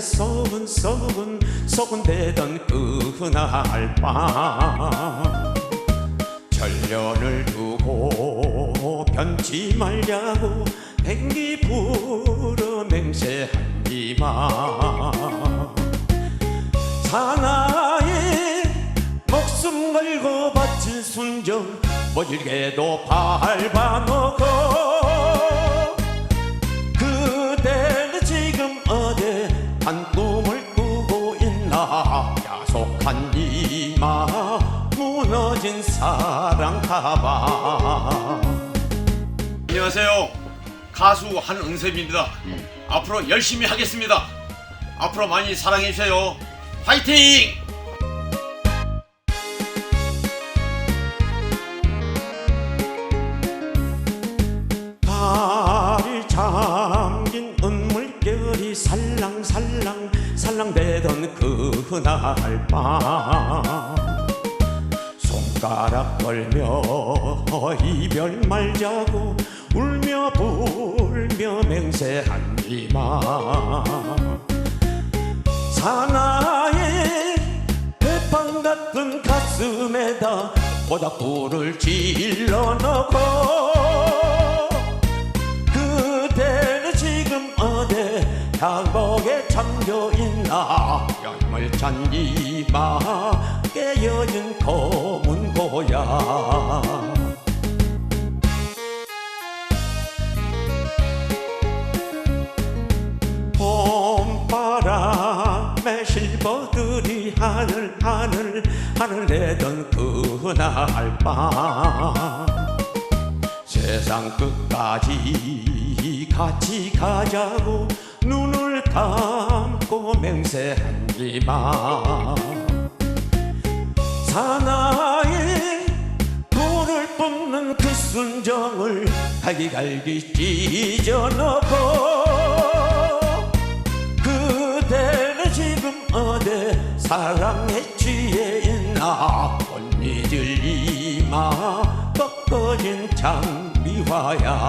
서근서근 서근대던 그날 밤. 전련을 두고 변치 말자고 뱅기 불어 맹세하니마 사나이 목숨 걸고 바친 순정 멀게도 밟아놓고 있나 야속한 이마 무너진 사랑 가방 안녕하세요. 가수 한응섭입니다. 앞으로 열심히 하겠습니다. 앞으로 많이 사랑해 주세요. 화이팅! 은물결이 살랑살랑 살랑대던 그날 밤. 손가락 걸며 이별 말자고 울며 불며 맹세하니마. 사나이 대판 같은 가슴에다 모닥불을 질러 넣고 향복에 잠겨 있나 양말 찬 이마 깨어진 검은 고야. 봄바람에 실버들이 하늘 하늘 하늘 내던 그날 밤. 세상 끝까지 같이 가자고 눈을 감고 맹세한지만 사나이 불을 뿜는 그 순정을 갈기갈기 찢어놓고 그대는 지금 어디 사랑에 취해 있나? 못 잊을 이마 꺾어진 장미화야